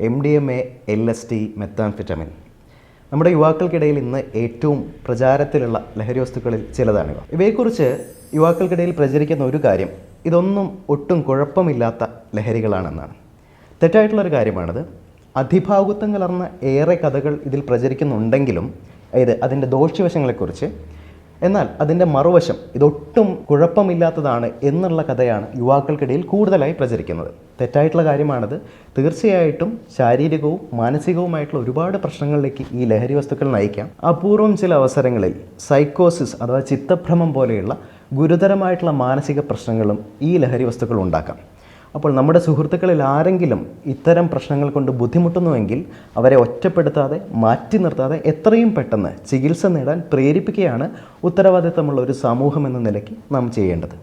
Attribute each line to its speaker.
Speaker 1: M D M A L S T methamphetamine നമ്മുടെ യുവാക്കൾക്കിടയിൽ ഇന്ന് ഏറ്റവും പ്രചാരത്തിലുള്ള ലഹരി വസ്തുക്കളിൽ ചിലതാണിവ. ഇവയെക്കുറിച്ച് യുവാക്കൾക്കിടയിൽ പ്രചരിക്കുന്ന ഒരു കാര്യം ഇതൊന്നും ഒട്ടും കുഴപ്പമില്ലാത്ത ലഹരികളാണെന്നാണ്. തെറ്റായിട്ടുള്ളൊരു കാര്യമാണിത്. അധിഭാവുത്വം കലർന്ന ഏറെ കഥകൾ ഇതിൽ പ്രചരിക്കുന്നുണ്ടെങ്കിലും അതായത് അതിന്റെ ദോഷവശങ്ങളെക്കുറിച്ച് എന്നാൽ അതിന്റെ മറുവശം ഇതൊട്ടും കുഴപ്പമില്ലാത്തതാണ് എന്നുള്ള കഥയാണ് യുവാക്കൾക്കിടയിൽ കൂടുതലായി പ്രചരിക്കുന്നത്. തെറ്റായിട്ടുള്ള കാര്യമാണത്. തീർച്ചയായിട്ടും ശാരീരികവും മാനസികവുമായിട്ടുള്ള ഒരുപാട് പ്രശ്നങ്ങളിലേക്ക് ഈ ലഹരി വസ്തുക്കൾ നയിക്കാം. അപൂർവം ചില അവസരങ്ങളിൽ സൈക്കോസിസ് അഥവാ ചിത്തഭ്രമം പോലെയുള്ള ഗുരുതരമായിട്ടുള്ള മാനസിക പ്രശ്നങ്ങളും ഈ ലഹരി വസ്തുക്കൾ ഉണ്ടാക്കാം. അപ്പോൾ നമ്മുടെ സുഹൃത്തുക്കളിൽ ആരെങ്കിലും ഇത്തരം പ്രശ്നങ്ങൾ കൊണ്ട് ബുദ്ധിമുട്ടുന്നുവെങ്കിൽ അവരെ ഒറ്റപ്പെടുത്താതെ മാറ്റി നിർത്താതെ എത്രയും പെട്ടെന്ന് ചികിത്സ നേടാൻ പ്രേരിപ്പിക്കുകയാണ് ഉത്തരവാദിത്തമുള്ള ഒരു സമൂഹം എന്ന നിലയ്ക്ക് നാം ചെയ്യേണ്ടത്.